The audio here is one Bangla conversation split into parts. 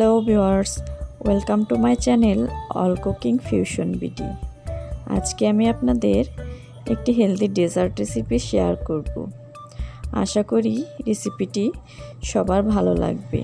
Hello viewers, welcome to my channel all cooking fusion BD. আজকে আমি আপনাদের একটি হেলদি ডেজার্ট রেসিপি শেয়ার করব। আশা করি রেসিপিটি সবার ভালো লাগবে।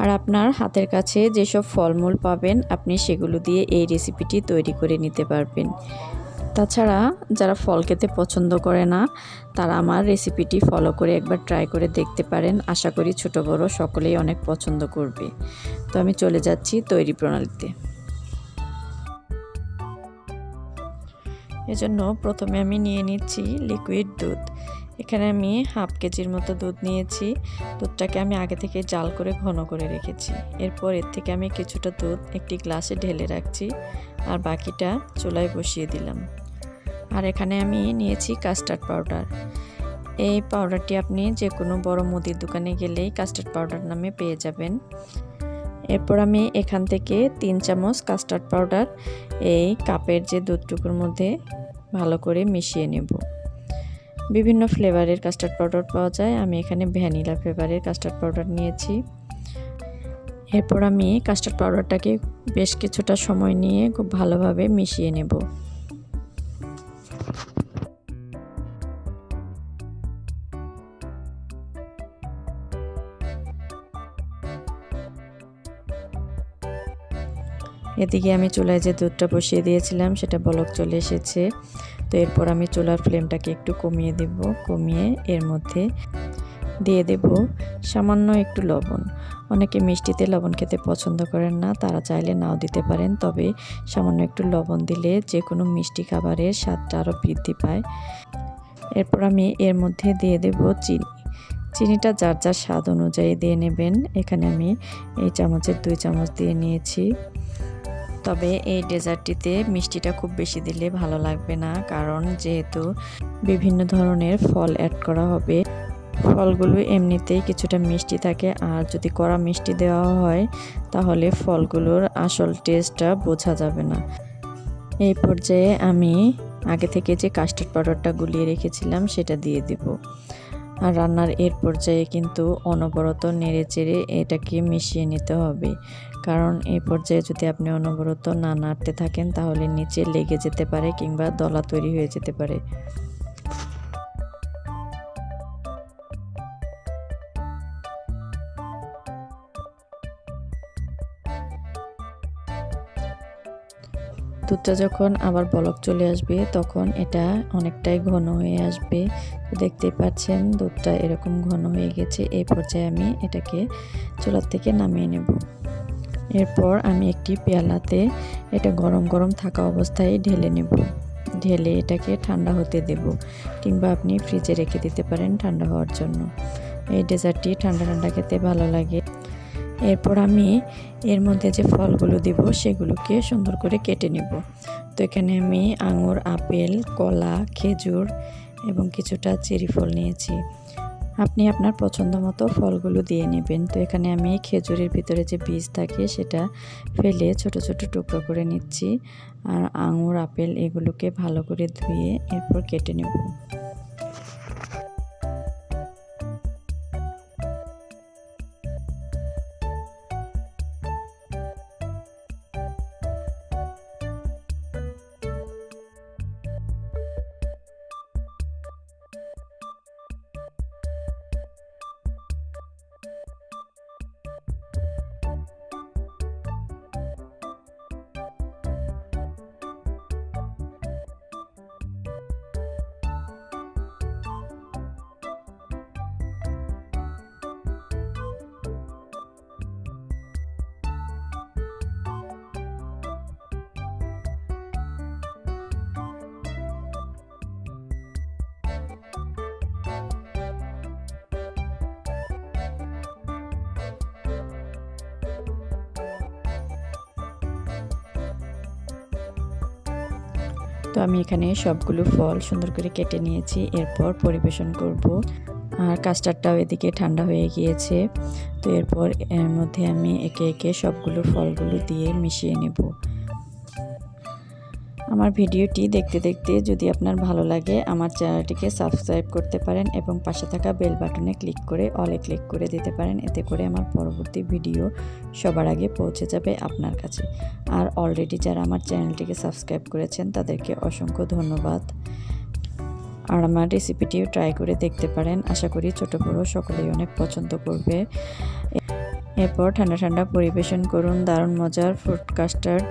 আর আপনার হাতের কাছে যেসব ফলমূল পাবেন, আপনি সেগুলো দিয়ে এই রেসিপিটি তৈরি করে নিতে পারবেন। তাছাড়া যারা ফল খেতে পছন্দ করে না, তারা আমার রেসিপিটি ফলো করে একবার ট্রাই করে দেখতে পারেন। আশা করি ছোট বড় সকলেই অনেক পছন্দ করবে। তো আমি চলে যাচ্ছি তৈরি প্রণালীতে। এজন্য প্রথমে আমি নিয়ে নিচ্ছি লিকুইড দুধ। এখানে আমি হাফ কেজির মতো দুধ নিয়েছি। দুধটাকে আমি আগে থেকে জাল করে ঘন করে রেখেছি। এরপর এর থেকে আমি কিছুটা দুধ একটি গ্লাসে ঢেলে রাখছি আর বাকিটা চুলায় বসিয়ে দিলাম। আর এখানে আমি নিয়েছি কাস্টার্ড পাউডার। এই পাউডারটি আপনি যে কোনো বড় মুদির দোকানে গেলেই কাস্টার্ড পাউডার নামে পেয়ে যাবেন। এরপর আমি এখান থেকে তিন চামচ কাস্টার্ড পাউডার এই কাপের যে দুধটুকুর মধ্যে ভালো করে মিশিয়ে নেব। বিভিন্ন ফ্লেভারের কাস্টার্ড পাউডার পাওয়া যায়। আমি এখানে ভ্যানিলা ফ্লেভারের কাস্টার্ড পাউডার নিয়েছি। এরপর আমি কাস্টার্ড পাউডারটাকে বেশ কিছুটা সময় নিয়ে খুব ভালোভাবে মিশিয়ে নেব। এদিকে আমি চুলায় যে দুধটা বসিয়ে দিয়েছিলাম, সেটা বলক চলে এসেছে। তো এরপর আমি চুলার ফ্লেমটাকে একটু কমিয়ে দেব, কমিয়ে এর মধ্যে দিয়ে দেব সামান্য একটু লবণ। অনেকে মিষ্টিতে লবণ খেতে পছন্দ করেন না, তারা চাইলে নাও দিতে পারেন, তবে সামান্য একটু লবণ দিলে যে কোনো মিষ্টি খাবারের স্বাদটা আরও বৃদ্ধি পায়। এরপর আমি এর মধ্যে দিয়ে দেব চিনি। চিনিটা যার যার স্বাদ অনুযায়ী দিয়ে নেবেন। এখানে আমি এই চামচের দুই চামচ দিয়ে নিয়েছি। তবে এই ডেজার্টটিতে মিষ্টিটা খুব বেশি দিলে ভালো লাগবে না, কারণ যেহেতু বিভিন্ন ধরনের ফল অ্যাড করা হবে, ফলগুলো এমনিতেই কিছুটা মিষ্টি থাকে। আর যদি কড়া মিষ্টি দেওয়া হয়, তাহলে ফলগুলোর আসল টেস্টটা বোঝা যাবে না। এই পর্যায়ে আমি আগে থেকে যে কাস্টার্ড পাউডারটা গুলিয়ে রেখেছিলাম, সেটা দিয়ে দেব। আর রান্নার এর পর্যায়ে কিন্তু অনবরত নেড়ে চেড়ে এটাকে মিশিয়ে নিতে হবে। কারণ এই পর্যায়ে যদি আপনি অনবরত না নাড়তে থাকেন, তাহলে নিচে লেগে যেতে পারে কিংবা দলা তৈরি হয়ে যেতে পারে। দুধটা যখন আবার বলক চলে আসবে, তখন এটা অনেকটাই ঘন হয়ে আসবে। দেখতেই পাচ্ছেন, দুধটা এরকম ঘন হয়ে গেছে। এই পর্যায়ে আমি এটাকে চুলার থেকে নামিয়ে নেব। এরপর আমি একটি পেয়ালাতে এটা গরম গরম থাকা অবস্থায় ঢেলে নেব। ঢেলে এটাকে ঠান্ডা হতে দেব কিংবা আপনি ফ্রিজে রেখে দিতে পারেন ঠান্ডা হওয়ার জন্য। এই ডেজার্টটি ঠান্ডা ঠান্ডা খেতে ভালো লাগে। এরপর আমি এর মধ্যে যে ফলগুলো দিব সেগুলোকে সুন্দর করে কেটে নেব। তো এখানে আমি আঙুর, আপেল, কলা, খেজুর এবং কিছুটা চেরি ফল নিয়েছি। আপনি আপনার পছন্দ মতো ফলগুলো দিয়ে নেবেন। তো এখানে আমি খেজুরের ভিতরে যে বীজ থাকে সেটা ফেলে ছোট ছোট টুকরো করে নিচ্ছি। আর আঙুর, আপেল এগুলোকে ভালো করে ধুয়ে এরপর কেটে নেব। তো আমি এখানে সবগুলো ফল সুন্দর করে কেটে নিয়েছি, এরপর পরিবেশন করব। আর কাস্টার্ডটাও এদিকে ঠান্ডা হয়ে গিয়েছে। তো এরপর এর মধ্যে আমি একে একে সবগুলো ফলগুলো দিয়ে মিশিয়ে নেব। আমার ভিডিওটি দেখতে দেখতে যদি আপনার ভালো লাগে, আমার চ্যানেলটিকে সাবস্ক্রাইব করতে পারেন এবং পাশে থাকা বেল বাটনে ক্লিক করে অলে ক্লিক করে দিতে পারেন। এতে করে আমার পরবর্তী ভিডিও সবার আগে পৌঁছে যাবে আপনার কাছে। আর অলরেডি যারা আমার চ্যানেলটিকে সাবস্ক্রাইব করেছেন, তাদেরকে অসংখ্য ধন্যবাদ। আর আমার রেসিপিটিও ট্রাই করে দেখতে পারেন। আশা করি ছোটো বড়ো সকলেই অনেক পছন্দ করবে। এরপর ঠান্ডা ঠান্ডা পরিবেশন করুন। দারুণ মজার ফ্রুট কাস্টার্ড